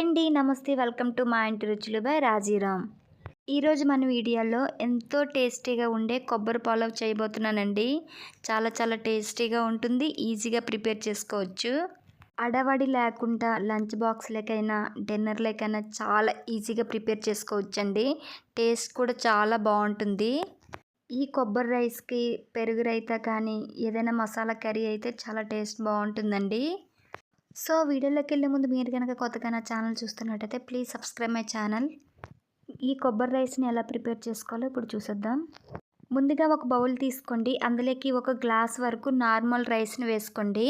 Hi అండి నమస్తే welcome to మా ఇంటి రుచులు బై రాజీరామ్. ఈరోజు మన వీడియోలో ఎంతో టేస్టీగా ఉండే కొబ్బరి పాలవ్ చేయబోతున్నానండి. చాలా చాలా టేస్టీగా ఉంటుంది ఈజీగా ప్రిపేర్ చేసుకోవచ్చు. అడవడి లేకుండా లంచ్ బాక్స్లకైనా డిన్నర్లకైనా చాలా ఈజీగా ప్రిపేర్ చేసుకోవచ్చండి. టేస్ట్ కూడా చాలా బాగుంటుంది. ఈ కొబ్బరి రైస్కి పెరుగు రైతా కానీ ఏదైనా మసాలా కర్రీ అయితే చాలా టేస్ట్ బాగుంటుందండి. సో వీడియోలోకి వెళ్ళే ముందు మీరు కనుక కొత్తగా నా ఛానల్ చూస్తున్నట్టయితే ప్లీజ్ సబ్స్క్రైబ్ మై ఛానల్. ఈ కొబ్బరి రైస్ని ఎలా ప్రిపేర్ చేసుకోవాలో ఇప్పుడు చూసేద్దాం. ముందుగా ఒక బౌల్ తీసుకోండి. అందులోకి ఒక గ్లాస్ వరకు నార్మల్ రైస్ని వేసుకోండి.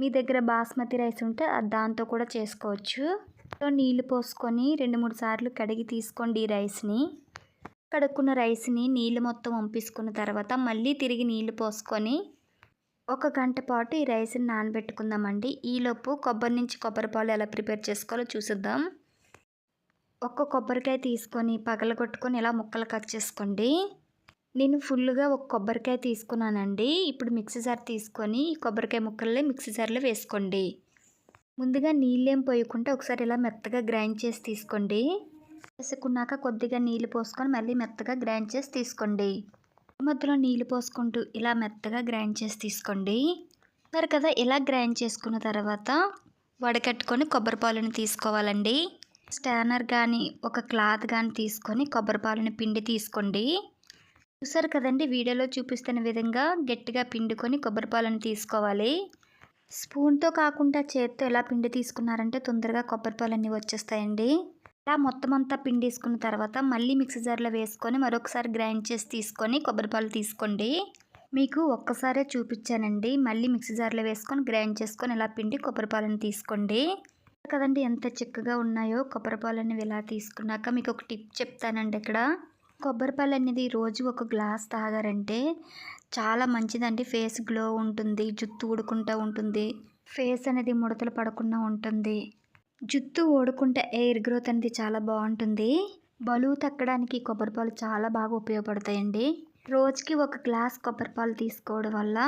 మీ దగ్గర బాస్మతి రైస్ ఉంటే అది దాంతో కూడా చేసుకోవచ్చు. సో నీళ్ళు పోసుకొని రెండు మూడు సార్లు కడిగి తీసుకోండి ఈ రైస్ని. కడుక్కున్న రైస్ని నీళ్ళు మొత్తం పంపించుకున్న తర్వాత మళ్ళీ తిరిగి నీళ్ళు పోసుకొని ఒక గంట పాటు ఈ రైస్ని నానబెట్టుకుందామండి. ఈలోపు కొబ్బరి నుంచి కొబ్బరి పాలు ఎలా ప్రిపేర్ చేసుకోవాలో చూసిద్దాం. ఒక్క కొబ్బరికాయ తీసుకొని పగలగొట్టుకొని ఇలా ముక్కలు కట్ చేసుకోండి. నేను ఫుల్గా ఒక కొబ్బరికాయ తీసుకున్నానండి. ఇప్పుడు మిక్సీ జార్ తీసుకొని ఈ కొబ్బరికాయ ముక్కల్ని మిక్సీ జార్లో వేసుకోండి. ముందుగా నీళ్ళేం పోయకుండా ఒకసారి ఇలా మెత్తగా గ్రైండ్ చేసి తీసుకోండి. వేసుకున్నాక కొద్దిగా నీళ్ళు పోసుకొని మళ్ళీ మెత్తగా గ్రైండ్ చేసి తీసుకోండి. మధ్యలో నీళ్ళు పోసుకుంటూ ఇలా మెత్తగా గ్రైండ్ చేసి తీసుకోండి. మరి కదా ఇలా గ్రైండ్ చేసుకున్న తర్వాత వడకట్టుకొని కొబ్బరి పాలను తీసుకోవాలండి. స్టానర్ కానీ ఒక క్లాత్ కానీ తీసుకొని కొబ్బరి పాలను పిండి తీసుకోండి. చూసారు కదండి వీడియోలో చూపిస్తున్న విధంగా గట్టిగా పిండుకొని కొబ్బరి పాలను తీసుకోవాలి. స్పూన్తో కాకుండా చేత్తో ఎలా పిండి తీసుకున్నారంటే తొందరగా కొబ్బరి పాలన్నీ వచ్చేస్తాయండి. ఇలా మొత్తం అంతా పిండేసుకున్న తర్వాత మళ్ళీ మిక్సీ జార్లో వేసుకొని మరొకసారి గ్రైండ్ చేసి తీసుకొని కొబ్బరిపాలు తీసుకోండి. మీకు ఒక్కసారే చూపించానండి. మళ్ళీ మిక్సీ జార్లో వేసుకొని గ్రైండ్ చేసుకొని ఇలా పిండి కొబ్బరిపాలను తీసుకోండి. కదండి ఎంత చిక్కగా ఉన్నాయో కొబ్బరిపాలు అనేవి ఇలా తీసుకున్నాక మీకు ఒక టిప్ చెప్తానండి ఇక్కడ. కొబ్బరిపాలు అనేది రోజు ఒక గ్లాస్ తాగారంటే చాలా మంచిదండి. ఫేస్ గ్లో ఉంటుంది జుట్టు ఊడుకుంటూ ఉంటుంది ఫేస్ అనేది ముడతలు పడకుండా ఉంటుంది. జుట్టు ఓడుకుంటే ఎయిర్ గ్రోత్ అనేది చాలా బాగుంటుంది. బలువు తగ్గడానికి కొబ్బరిపాలు చాలా బాగా ఉపయోగపడతాయండి. రోజుకి ఒక గ్లాస్ కొబ్బరిపాలు తీసుకోవడం వల్ల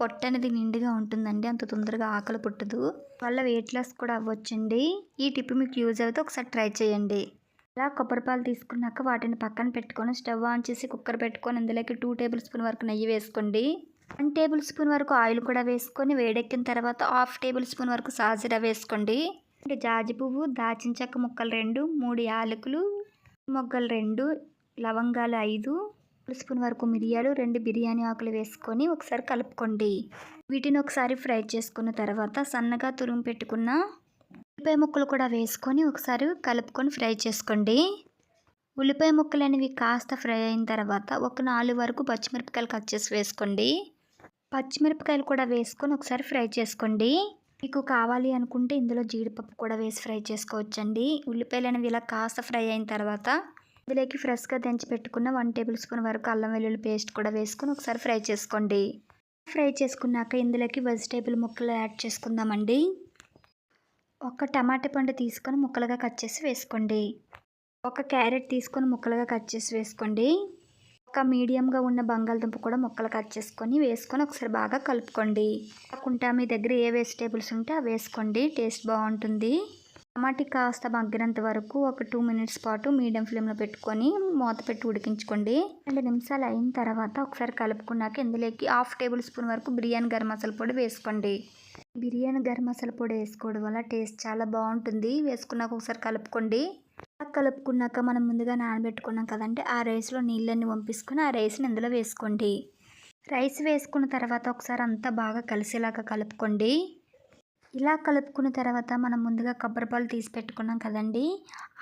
పొట్ట అనేది నిండుగా ఉంటుందండి. అంత తొందరగా ఆకలి పుట్టదు. వల్ల వెయిట్ లాస్ కూడా అవ్వచ్చండి. ఈ టిప్ మీకు యూజ్ అవుతే ఒకసారి ట్రై చేయండి. ఇలా కొబ్బరి పాలు తీసుకున్నాక వాటిని పక్కన పెట్టుకొని స్టవ్ ఆన్ చేసి కుక్కర్ పెట్టుకొని ఇందులోకి టూ టేబుల్ స్పూన్ వరకు నెయ్యి వేసుకోండి. వన్ టేబుల్ స్పూన్ వరకు ఆయిల్ కూడా వేసుకొని వేడెక్కిన తర్వాత హాఫ్ టేబుల్ స్పూన్ వరకు సాజీరా వేసుకోండి. జాజి పువ్వు దాచిన చెక్క ముక్కలు రెండు మూడు యాలకులు మొగ్గలు రెండు లవంగాలు ఐదు స్పూన్ వరకు మిరియాలు రెండు బిర్యానీ ఆకులు వేసుకొని ఒకసారి కలుపుకోండి. వీటిని ఒకసారి ఫ్రై చేసుకున్న తర్వాత సన్నగా తురుము పెట్టుకున్న ఉల్లిపాయ ముక్కలు కూడా వేసుకొని ఒకసారి కలుపుకొని ఫ్రై చేసుకోండి. ఉల్లిపాయ ముక్కలు అనేవి కాస్త ఫ్రై అయిన తర్వాత ఒక నాలుగు వరకు పచ్చిమిరపకాయలు కట్ చేసి వేసుకోండి. పచ్చిమిరపకాయలు కూడా వేసుకొని ఒకసారి ఫ్రై చేసుకోండి. మీకు కావాలి అనుకుంటే ఇందులో జీడిపప్పు కూడా వేసి ఫ్రై చేసుకోవచ్చండి. ఉల్లిపాయలు అనేవి ఇలా కాస్త ఫ్రై అయిన తర్వాత ఇందులోకి ఫ్రెష్గా దంచి పెట్టుకున్న వన్ టేబుల్ స్పూన్ వరకు అల్లం వెల్లుల్లి పేస్ట్ కూడా వేసుకొని ఒకసారి ఫ్రై చేసుకోండి. ఫ్రై చేసుకున్నాక ఇందులోకి వెజిటేబుల్ ముక్కలు యాడ్ చేసుకుందామండి. ఒక టమాటా పండు తీసుకొని ముక్కలుగా కట్ చేసి వేసుకోండి. ఒక క్యారెట్ తీసుకొని ముక్కలుగా కట్ చేసి వేసుకోండి. ఒక మీడియంగా ఉన్న బంగాళదుంప కూడా ముక్కలు కట్ చేసుకొని వేసుకొని ఒకసారి బాగా కలుపుకోండి. కాకుండా మీ దగ్గర ఏ వెజిటేబుల్స్ ఉంటే అవి వేసుకోండి. టేస్ట్ బాగుంటుంది. టమాటీ కాస్త మగ్గినంత వరకు ఒక టూ మినిట్స్ పాటు మీడియం ఫ్లేమ్లో పెట్టుకొని మూత పెట్టి ఉడికించుకోండి. రెండు నిమిషాలు అయిన తర్వాత ఒకసారి కలుపుకున్నాక ఇందులోకి హాఫ్ టేబుల్ స్పూన్ వరకు బిర్యానీ గరం మసాలా పొడి వేసుకోండి. బిర్యానీ గరం మసాలా పొడి వేసుకోవడం వల్ల టేస్ట్ చాలా బాగుంటుంది. వేసుకున్నాక ఒకసారి కలుపుకోండి. కలుపుకున్నాక మనం ముందుగా నానబెట్టుకున్నాం కదంటే ఆ రైస్లో నీళ్ళన్నీ పంపించుకొని ఆ రైస్ని ఇందులో వేసుకోండి. రైస్ వేసుకున్న తర్వాత ఒకసారి అంతా బాగా కలిసేలాగా కలుపుకోండి. ఇలా కలుపుకున్న తర్వాత మనం ముందుగా కొబ్బరిపాలు తీసి పెట్టుకున్నాం కదండి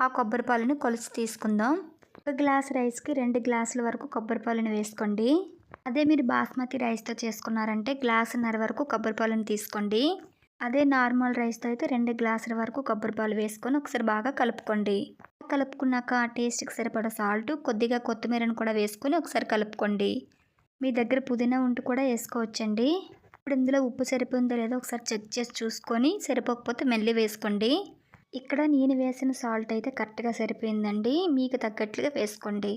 ఆ కొబ్బరిపాలను కొలిసి తీసుకుందాం. ఒక గ్లాస్ రైస్కి రెండు గ్లాసుల వరకు కొబ్బరిపాలను వేసుకోండి. అదే మీరు బాస్మతి రైస్తో చేసుకున్నారంటే గ్లాసున్నర వరకు కొబ్బరిపాలను తీసుకోండి. అదే నార్మల్ రైస్తో అయితే రెండు గ్లాసుల వరకు కొబ్బరి పాలు వేసుకొని ఒకసారి బాగా కలుపుకోండి. కలుపుకున్నాక టేస్ట్కి సరిపడా సాల్ట్ కొద్దిగా కొత్తిమీరను కూడా వేసుకొని ఒకసారి కలుపుకోండి. మీ దగ్గర పుదీనా ఉంటూ కూడా వేసుకోవచ్చండి. ఇప్పుడు ఇందులో ఉప్పు సరిపోయిందో లేదో ఒకసారి చెక్ చేసి చూసుకొని సరిపోకపోతే మెల్లి వేసుకోండి. ఇక్కడ నేను వేసిన సాల్ట్ అయితే కరెక్ట్గా సరిపోయిందండి. మీకు తగ్గట్లుగా వేసుకోండి.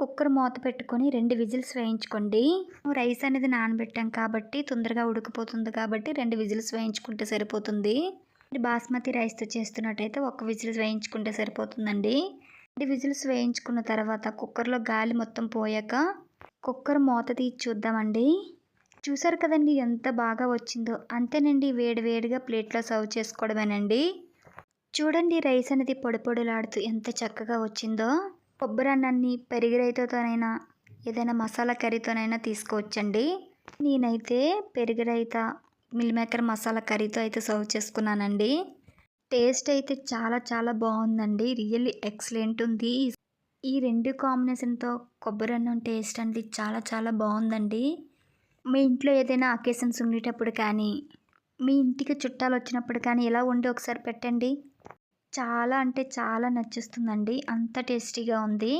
కుక్కర్ మూత పెట్టుకొని రెండు విజిల్స్ వేయించుకోండి. రైస్ అనేది నానబెట్టాం కాబట్టి తొందరగా ఉడికిపోతుంది కాబట్టి రెండు విజిల్స్ వేయించుకుంటే సరిపోతుంది. బాస్మతి రైస్తో చేస్తున్నట్టయితే ఒక విజిల్స్ వేయించుకుంటే సరిపోతుందండి. రెండు విజిల్స్ వేయించుకున్న తర్వాత కుక్కర్లో గాలి మొత్తం పోయాక కుక్కర్ మూత తీసి చూద్దామండి. చూసారు కదండి ఎంత బాగా వచ్చిందో. అంతేనండి వేడి వేడిగా ప్లేట్లో సర్వ్ చేసుకోవడమేనండి. చూడండి రైస్ అనేది పొడిపొడులాడుతూ ఎంత చక్కగా వచ్చిందో. కొబ్బరి అన్నాన్ని పెరిగి రైతతోనైనా ఏదైనా మసాలా కర్రీతోనైనా తీసుకోవచ్చండి. నేనైతే పెరుగు రైత మిల్ మేకర్ మసాలా కర్రీతో అయితే సర్వ్ చేసుకున్నానండి. టేస్ట్ అయితే చాలా చాలా బాగుందండి. రియల్లీ ఎక్సలెంట్ ఉంది. ఈ రెండు కాంబినేషన్తో కొబ్బరి అన్నం టేస్ట్ అనేది చాలా చాలా బాగుందండి. మీ ఇంట్లో ఏదైనా అకేషన్స్ ఉండేటప్పుడు కానీ మీ ఇంటికి చుట్టాలు వచ్చినప్పుడు కానీ ఎలా ఉండి ఒకసారి పెట్టండి. చాలా అంటే చాలా నచ్చుస్తుందండి. అంత టేస్టీగా ఉంది.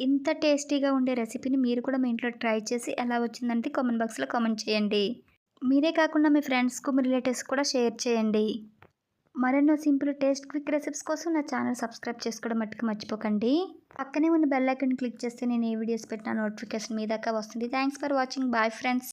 ఇంత టేస్టీగా ఉండే రెసిపీని మీరు కూడా మీ ఇంట్లో ట్రై చేసి ఎలా వచ్చిందంటే కామెంట్ బాక్స్లో కామెంట్ చేయండి. మీరే కాకుండా మీ ఫ్రెండ్స్కు మీ రిలేటివ్స్ కూడా షేర్ చేయండి. మరెన్నో సింపుల్ టేస్ట్ క్విక్ రెసిపీస్ కోసం నా ఛానల్ సబ్స్క్రైబ్ చేసుకోవడం మట్టుకు మర్చిపోకండి. పక్కనే ఉన్న బెల్ ఐకన్ క్లిక్ చేస్తే నేను ఏ వీడియోస్ పెట్టినా నోటిఫికేషన్ మీ దాకా వస్తుంది. Thanks for watching. Bye friends.